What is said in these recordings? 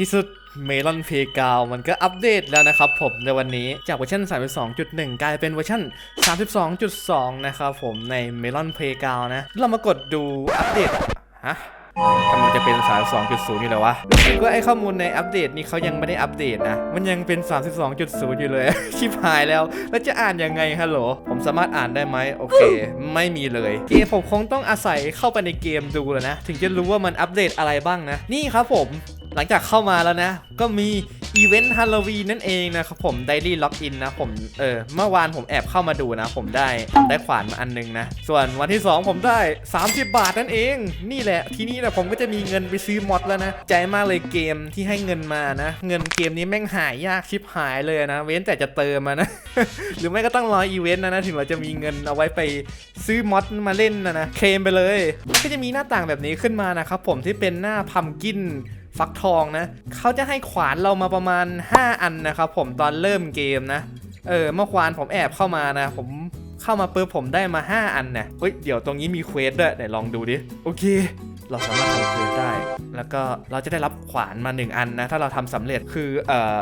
ที่สุดเมลอนเพกาวมันก็อัปเดตแล้วนะครับผมในวันนี้จากเวอร์ชัน32.1 กลายเป็นเวอร์ชัน32.2 นะครับผมในเมลอนเพกาวนะ เรามากดดูอัปเดตฮะกำลังจะเป็น 32.0อยู่เลยวะรู้สึกว่าไอ้ข้อมูลในอัปเดตนี้เขายังไม่ได้อัปเดตนะ มันยังเป็น 32.0 อยู่เลย ชิบหายแล้ว แล้วจะอ่านยังไงฮัลโหล ผมสามารถอ่านได้ไหม โอเค ไม่มีเลย เกมผมคงต้องอาศัยเข้าไปในเกมดูแล้วนะ ถึงจะรู้ว่ามันอัปเดตอะไรบ้างนะ นี่ครับผม หลังจากเข้ามาแล้วนะ ก็มีอีเวนต์ฮาโลวีนนั่นเองนะครับผมไดรี่ล็อกอินนะผมเออเมื่อวานผมแอบเข้ามาดูนะ ผมได้ได้ขวานมาอันนึงนะ ส่วนวันที่ 2 ผมได้ 30 บาทนั่นเอง นี่แหละ ทีนี้นะผมก็จะมีเงินไปซื้อมอดแล้วนะใจมากเลยเกมที่ให้เงินมานะ เงินเกมนี้แม่งหายยากชิบหายเลยนะ เว้นแต่จะเติมมานะ หรือไม่ก็ต้องรออีเวนต์นะนะถึงเราจะมีเงินเอาไว้ไปซื้อมอดมาเล่นนะนะเคลมไปเลย ก็จะมีหน้าต่างแบบนี้ขึ้นมานะครับผมที่เป็นหน้าพัมกิน ฟักทองนะเขาจะให้ขวานเรามาประมาณ 5 อันนะครับผมตอนเริ่มเกมนะเออเมื่อควานผมแอบเข้ามานะ ผมเข้ามาปุ๊บผมได้มา 5 อันนะเฮ้ยเดี๋ยวตรงนี้มีเควสด้วยไหนลองดูดิโอเค เราสามารถทำเควสได้ แล้วก็เราจะได้รับขวานมา 1 อันนะ ถ้าเราทำสำเร็จคือเอ่อ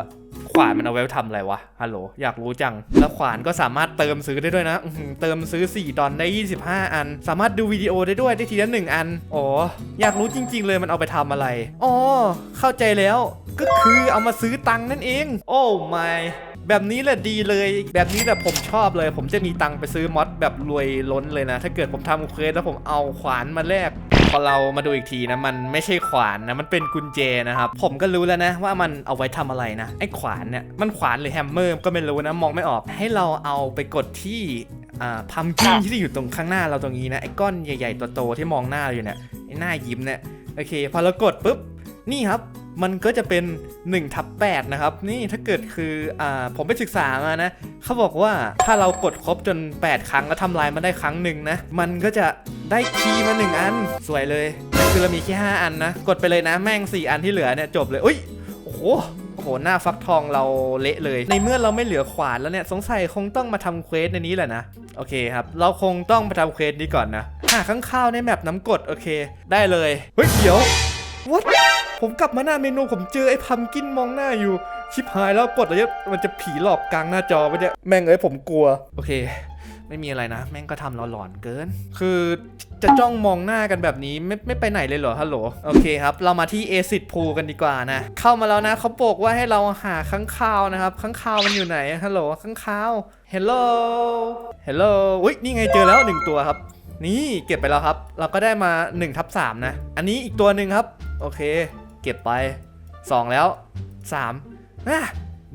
ขวานมันเอาไว้ทำอะไรวะ ฮัลโหล อยากรู้จัง แล้วขวานก็สามารถเติมซื้อได้ด้วยนะ เติมซื้อ 4 ดอนได้ 25 อัน สามารถดูวิดีโอได้ด้วยได้ทีละ1อัน อ๋อ อยากรู้จริง ๆ เลยมันเอาไปทำอะไร อ๋อ เข้าใจแล้ว ก็คือเอามาซื้อตังค์นั่นเอง โอ้ my แบบนี้แหละดีเลย แบบนี้แหละผมชอบเลย ผมจะมีตังค์ไปซื้อมอดแบบรวยล้นเลยนะ ถ้าเกิดผมทำเควสแล้วผมเอาขวานมาแลกพอเรามาดูอีกทีนะมันไม่ใช่ขวานนะมันเป็นกุญแจนะครับผมก็รู้แล้วนะว่ามันเอาไว้ทำอะไรนะไอ้ขวานเนี่ยมันขวานหรือแฮมเมอร์ก็ไม่รู้นะมองไม่ออก ให้เราเอาไปกดที่พัมกินที่อยู่ตรงข้างหน้าเราตรงนี้นะไอ้ก้อนใหญ่ๆตัวโตที่มองหน้าเราอยู่เนี่ยไอ้หน้ายิ้มเนี่ยโอเคพอเรากดปุ๊บนี่ครับ มันก็จะเป็น1ทับ8นะครับ นี่ถ้าเกิดคืออ่าผมไปศึกษามานะ เขาบอกว่าถ้าเรากดครบจน 8 ครั้งแล้วทำลายมันได้ครั้งหนึ่งนะ มันก็จะได้คีย์มา 1 อัน สวยเลยแต่คือเรามีแค่ 5 อันนะ กดไปเลยนะแม่ง 4 อันที่เหลือเนี่ยจบเลยอุ้ยโอ้โหโอ้โหหน้าฟักทองเราเละเลย ในเมื่อเราไม่เหลือขวานแล้วเนี่ยสงสัยคงต้องมาทำเควสในนี้แหละนะ โอเคครับ เราคงต้องไปทำเควสนี้ก่อนนะหาข้างข้าวในแมปน้ำกดโอเค ได้เลยเฮ้ยเดี๋ยว what ผมกลับมาหน้าเมนูผมเจอไอ้พัมกินมองหน้าอยู่ ชิบหายแล้วกดอะไรเนี่ยมันจะผีหลอกกลางหน้าจอไปเนี่ยแม่งเอ้ยผมกลัว โอเค ไม่มีอะไรนะ แม่งก็ทำเราหลอนเกิน คือจะจ้องมองหน้ากันแบบนี้ไม่ไม่ไปไหนเลยเหรอฮัลโหลโอเคครับ เรามาที่เอซิดพูกันดีกว่านะ เข้ามาแล้วนะเขาบอกว่าให้เราหาข้างคาวนะครับข้างคาวมันอยู่ไหนฮัลโหลข้างคาวเฮลโลเฮลโลอุ้ยนี่ไงเจอแล้วหนึ่งตัวครับนี่เก็บไปแล้วครับ เราก็ได้มา1ทับ3นะ อันนี้อีกตัวหนึ่งครับ โอเค เก็บไป 2 แล้ว3อะ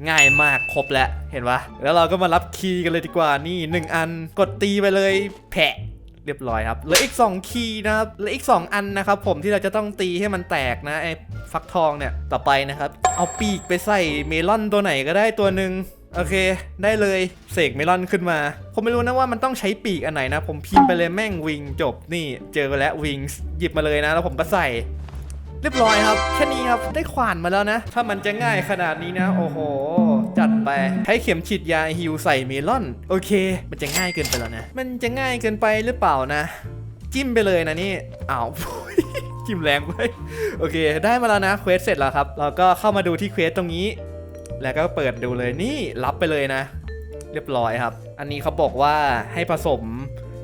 ง่ายมากครบแล้วเห็นปะแล้วเราก็มารับคีย์กันเลยดีกว่านี่ 1 อันกดตีไปเลยแผะเรียบร้อยครับเหลืออีก 2 คีย์นะครับเหลืออีก 2 อันนะครับ ผมที่เราจะต้องตีให้มันแตกนะไอ้ฟักทองเนี่ยต่อไปนะครับ เอาปีกไปใส่เมลอนตัวไหนก็ได้ตัวหนึ่งโอเค ได้เลยเสกเมลอนขึ้นมา ผมไม่รู้นะว่ามันต้องใช้ปีกอันไหนนะ ผมพิมพ์ไปเลยแม่งวิงจบนี่เจอแล้ววิงหยิบมาเลยนะ แล้วผมก็ใส่ เรียบร้อยครับแค่นี้ครับได้ขวานมาแล้วนะ ถ้ามันจะง่ายขนาดนี้นะ โอ้โห จัดไปใช้เข็มฉีดยาฮิวใส่เมลอน โอเค มันจะง่ายเกินไปแล้วนะ มันจะง่ายเกินไปหรือเปล่านะ จิ้มไปเลยนะนี่อ้าวจิ้มแรงไปโอเค ได้มาแล้วนะเควสเสร็จแล้วครับเราก็เข้ามาดูที่เควสตรงนี้ แล้วก็เปิดดูเลยนี่รับไปเลยนะ เรียบร้อยครับ อันนี้เขาบอกว่าให้ผสม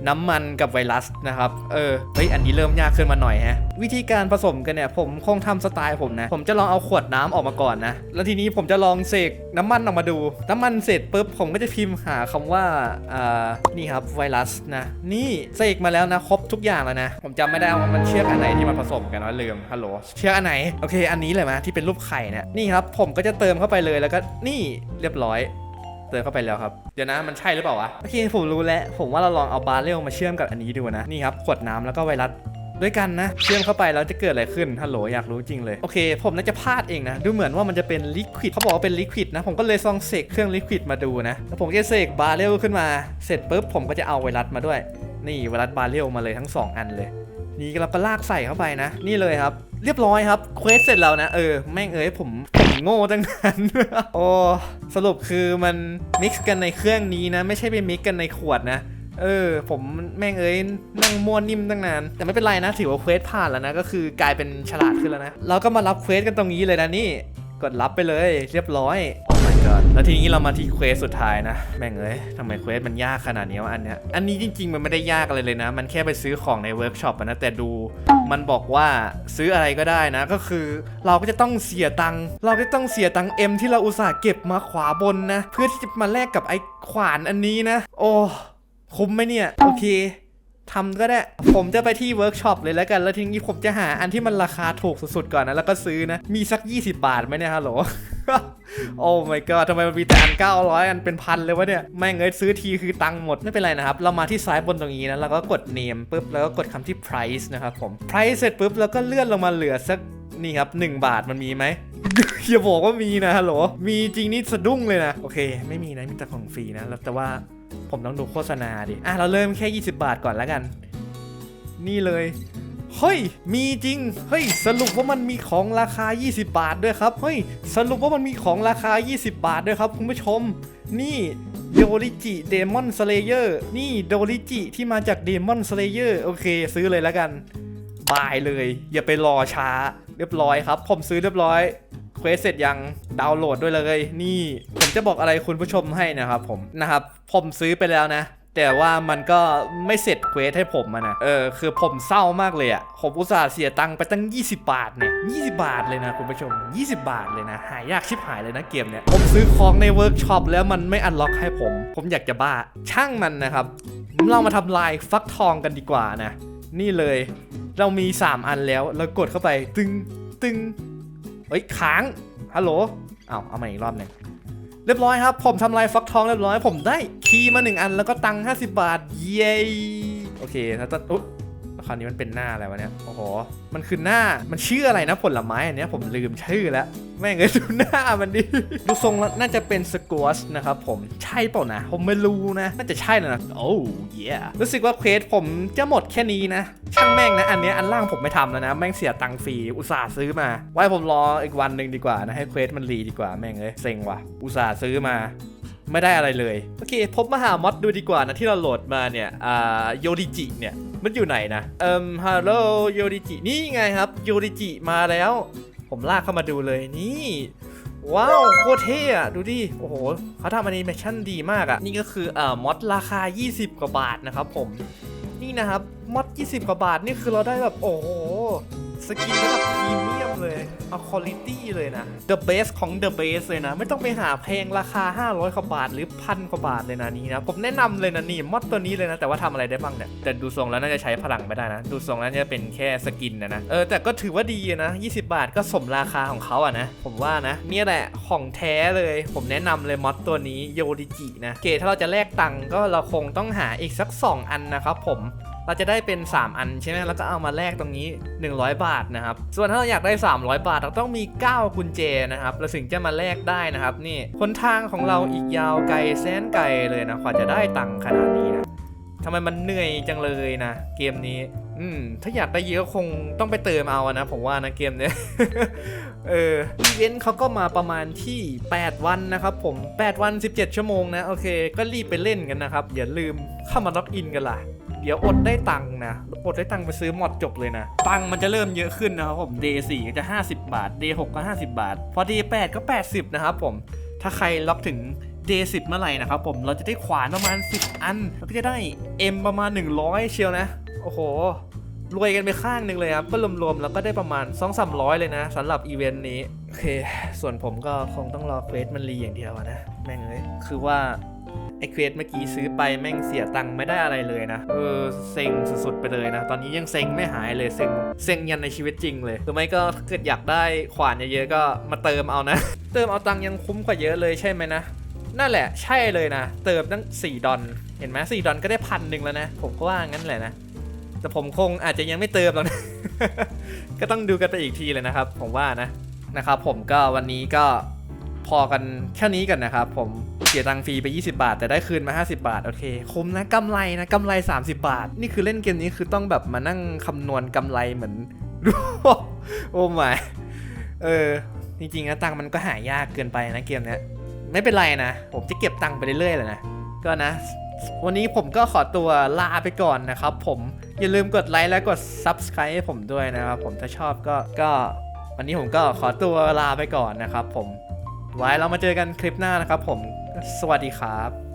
น้ำมันกับไวรัสนะครับ เออ เฮ้ย อันนี้เริ่มยากขึ้นมาหน่อยฮะ วิธีการผสมกันเนี่ย ผมคงทำสไตล์ผมนะ ผมจะลองเอาขวดน้ำออกมาก่อนนะ แล้วทีนี้ผมจะลองเสกน้ำมันออกมาดู น้ำมันเสร็จปุ๊บ ผมก็จะพิมพ์หาคำว่า อ่า นี่ครับไวรัสนะ นี่เสกมาแล้วนะ ครบทุกอย่างแล้วนะ ผมจำไม่ได้ว่ามันเชือกอันไหนที่มันผสมกันว่าลืม ฮัลโหล เชือกอันไหน โอเค อันนี้เลยมะที่เป็นรูปไข่เนี่ยนี่ครับ ผมก็จะเติมเข้าไปเลย แล้วก็ นี่ เรียบร้อย เติมเข้าไปแล้วครับ เดี๋ยวนะมันใช่หรือเปล่าวะโอเคผมรู้แล้ว ผมว่าเราลองเอาบาร์เรลมาเชื่อมกับอันนี้ดูนะ นี่ครับขวดน้ำแล้วก็ไวรัสด้วยกันนะ เชื่อมเข้าไปแล้วจะเกิดอะไรขึ้นฮัลโหลอยากรู้จริงเลย โอเค ผมน่าจะพลาดเองนะ ดูเหมือนว่ามันจะเป็นลิควิดเขาบอกว่าเป็นลิควิดนะ ผมก็เลยซองเสกเครื่องลิควิดมาดูนะแล้วผมจะเสกบาร์เรลขึ้นมาเสร็จปุ๊บผมก็จะเอาไวรัสมาด้วย นี่ไวรัสบาร์เรลมาเลยทั้งสองอันเลย นี่เราก็ลากใส่เข้าไปนะ นี่เลยครับ เรียบร้อยครับเควสเสร็จแล้วนะเออแม่งเอ้ยผมผมโง่ตั้งนานโอ้สรุปคือมันมิกซ์กันในเครื่องนี้นะ ไม่ใช่ไปมิกซ์กันในขวดนะเออ ผมแม่งเอ้ยนั่งม้วนนิ่มตั้งนาน แต่ไม่เป็นไรนะ ถือว่าเควสผ่านแล้วนะ ก็คือกลายเป็นฉลาดขึ้นแล้วนะ เราก็มารับเควสกันตรงนี้เลยนะนี่ กดรับไปเลย เรียบร้อยโ god แล้วทีนี้เรามาที่เควสสุดท้ายนะ แม่งเอ้ยทำไมเควสมันยากขนาดนี้วะอันเนี้ย อันนี้จริง ๆ มันไม่ได้ยากอะไรเลยนะ มันแค่ไปซื้อของในเวิร์กช็อปนะ แต่ดูมันบอกว่าซื้ออะไรก็ได้นะ ก็คือเราก็จะต้องเสียตังค์เราก็ต้องเสียตังค์เอ็มที่เราอุตส่าห์เก็บมาขวาบนนะ เพื่อที่จะมาแลกกับไอ้ขวานอันนี้นะ โอ้คุ้มไหมเนี่ย โอเค ทำก็ได้ ผมจะไปที่เวิร์กช็อปเลยแล้วกัน แล้วทีนี้ผมจะหาอันที่มันราคาถูกสุดๆก่อนนะ แล้วก็ซื้อนะ มีสัก 20 บาทไหมเนี่ยฮัลโหล โอ้ my god ทำไมมันมีแต่อัน 900 อันเป็นพันเลยวะเนี่ย แม่งเอ้ยซื้อทีคือตังค์หมด ไม่เป็นไรนะครับ เรามาที่ซ้ายบนตรงนี้นะ แล้วก็กด name ปุ๊บ แล้วก็กดคำที่ price นะครับผม price เสร็จปุ๊บ แล้วก็เลื่อนลงมาเหลือสักนี่ครับ 1 บาทมันมีไหมอย่าบอกว่ามีนะฮัลโหล มีจริงนี่สะดุ้งเลยนะ โอเค ไม่มีนะ มีแต่ของฟรีนะแล้วแต่ว่า ผมต้องดูโฆษณาดิ อะ เราเริ่มแค่ 20 บาทก่อนแล้วกัน นี่เลย เฮ้ย มีจริง เฮ้ย สรุปว่ามันมีของราคา 20 บาทด้วยครับ เฮ้ย สรุปว่ามันมีของราคา 20 บาทด้วยครับคุณผู้ชม นี่โดริจิเดมอนสเลเยอร์ นี่โดริจิที่มาจากเดมอนสเลเยอร์ โอเค ซื้อเลยแล้วกันบายเลย อย่าไปรอช้า เรียบร้อยครับ ผมซื้อเรียบร้อย เควสเสร็จยังดาวน์โหลดด้วยเลย นี่ผมจะบอกอะไรคุณผู้ชมให้นะครับผมนะครับผมซื้อไปแล้วนะแต่ว่ามันก็ไม่เสร็จเควสให้ผมอะนะ เออ คือผมเศร้ามากเลยอะผมอุตส่าห์เสียตังค์ไปตั้ง 20 บาทเนี่ย 20 บาทเลยนะคุณผู้ชม 20 บาทเลยนะ หายากชิบหายเลยนะเกมเนี่ย ผมซื้อของในเวิร์กช็อปแล้วมันไม่อันล็อกให้ผม ผมอยากจะบ้า ช่างมันนะครับ เรามาทำลายฟักทองกันดีกว่านะ นี่เลย เรามี 3 อันแล้ว เรากดเข้าไป ตึง ตึง เฮ้ยค้างฮัลโหลเอาเอามาอีกรอบหนึ่งเรียบร้อยครับ ผมทำลายฟักทองเรียบร้อย ผมได้คีย์มาหนึ่งอันแล้วก็ตังค์50 บาท เย้โอเคแล้วตอนอุ๊ ราวนี้มันเป็นหน้าอะไรวะเนี่ย โอ้โห มันคือหน้า มันชื่ออะไรนะผลไม้อันเนี้ยผมลืมชื่อแล้ว แม่งเอ้ยดูหน้ามันดิ ดูทรงแล้วน่าจะเป็นสกวชนะครับผม ใช่เปล่านะ ผมไม่รู้นะ น่าจะใช่นะ โอ้ยรู้สึกว่าเควสผมจะหมดแค่นี้นะ ช่างแม่งนะ อันเนี้ยอันล่างผมไม่ทำแล้วนะ แม่งเสียตังค์ฟรี อุตส่าห์ซื้อมา ไว้ผมรออีกวันหนึ่งดีกว่านะ ให้เควสมันรีดีกว่า แม่งเอ้ยเซ็งว่ะ อุตส่าห์ซื้อมาไม่ได้อะไรเลย โอเค พบมหามอดดูดีกว่านะที่เราโหลดมาเนี่ย อ่า โยดิจิเนี่ย มันอยู่ไหนนะเอิมฮัลโหลโยริจินี่ไงครับโยริจิมาแล้ว ผมลากเข้ามาดูเลยนี่ ว้าวโคตรเท่อะดูดิโอ้โหเขาทำอนิเมชั่นดีมากอะนี่ก็คือเอ่อมอดราคา 20 กว่าบาทนะครับผมนี่นะครับมอด 20 กว่าบาทนี่คือเราได้แบบโอ้โห สกินระดับพรีเมียมเลย เอาคุณภาพเลยนะ The best ของ The best เลยนะ ไม่ต้องไปหาแพงราคา 500กว่าบาทหรือพันกว่าบาทเลยนะนี่นะ ผมแนะนำเลยนะนี่มอดตัวนี้เลยนะ แต่ว่าทำอะไรได้บ้างเนี่ย แต่ดูทรงแล้วน่าจะใช้พลังไม่ได้นะ ดูทรงแล้วจะเป็นแค่สกินนะนะ เออแต่ก็ถือว่าดีนะ 20 บาทก็สมราคาของเขาอะนะ ผมว่านะเนี่ยแหละของแท้เลย ผมแนะนำเลยมอดตัวนี้โยดิจินะ เกถ้าเราจะแลกตังก็เราคงต้องหาอีกสัก 2 อันนะครับผม เราจะได้เป็น 3 อันใช่ไหมแล้วก็เอามาแลกตรงนี้ 100 บาทนะครับ ส่วนถ้าเราอยากได้ 300 บาท เราต้องมี 9 กุญแจนะครับเราถึงจะมาแลกได้นะครับ นี่หนทางของเราอีกยาวไกลแสนไกลเลยนะกว่าจะได้ตังค์ขนาดนี้นะทำไมมันเหนื่อยจังเลยนะ เกมนี้ อืม ถ้าอยากได้เยอะคงต้องไปเติมเอาอะนะ ผมว่านะเกมเนี้ย เอออีเวนต์เขาก็มาประมาณที่ 8 วันนะครับผม 8 วัน 17 ชั่วโมงนะ โอเค ก็รีบไปเล่นกันนะครับ อย่าลืมเข้ามาล็อกอินกันล่ะ เดี๋ยวอดได้ตังค์นะ อดได้ตังค์ไปซื้อมอดจบเลยนะ ตังค์มันจะเริ่มเยอะขึ้นนะครับผม Day 4ก็จะ 50 บาท Day 6ก็ 50 บาท พอ Day 8ก็ 80 นะครับผม ถ้าใครล็อกถึง Day 10 เมื่อไหร่นะครับผม เราจะได้ขวานประมาณ 10 อันแล้วก็จะได้ M ประมาณ 100 เชียวนะ โอ้โห รวยกันไปข้างหนึ่งเลยครับ ก็รวมๆ แล้วก็ได้ประมาณ 2 3 0 0 เลยนะสำหรับอีเวนต์นี้ โอเค ส่วนผมก็คงต้องรอเควสมันรีอย่างเดียวนะ แม่งเลย คือว่า ไอเควสเมื่อกี้ซื้อไปแม่งเสียตังค์ไม่ได้อะไรเลยนะ เออเซ็งสุดๆไปเลยนะ ตอนนี้ยังเซ็งไม่หายเลยเซ็งเซ็งยันในชีวิตจริงเลยหรือไม่ก็ถ้าเกิดอยากได้ขวานเยอะๆก็มาเติมเอานะ เติมเอาตังค์ยังคุ้มกว่าเยอะเลยใช่ไหมนะนั่นแหละใช่เลยนะ เติมตั้ง 4 ดอลเห็นไหม4ดอลก็ได้พันหนึ่งแล้วนะ ผมก็ว่างั้นแหละนะ แต่ผมคงอาจจะยังไม่เติมหรอกนะ ก็ต้องดูกันไปอีกทีเลยนะครับ ผมว่านะนะครับ ผมก็วันนี้ก็พอกันแค่นี้กันนะครับ ผม เสียตังค์ฟรีไป 20 บาท แต่ได้คืนมา 50 บาท โอเคคุ้มนะกำไรนะกำไร 30 บาท นี่คือเล่นเกมนี้คือต้องแบบมานั่งคำนวณกำไรเหมือน โอ้ไม่เออ จริงๆนะตังค์มันก็หายากเกินไปนะเกมเนี้ยไม่เป็นไรนะ ผมจะเก็บตังค์ไปเรื่อยๆเลยนะ ก็นะ วันนี้ผมก็ขอตัวลาไปก่อนนะครับผมอย่าลืมกดไลค์และกด Subscribe ให้ผมด้วยนะครับ ผมถ้าชอบก็ก็วันนี้ผมก็ขอตัวลาไปก่อนนะครับผม ไว้เรามาเจอกันคลิปหน้านะครับผม สวัสดีครับ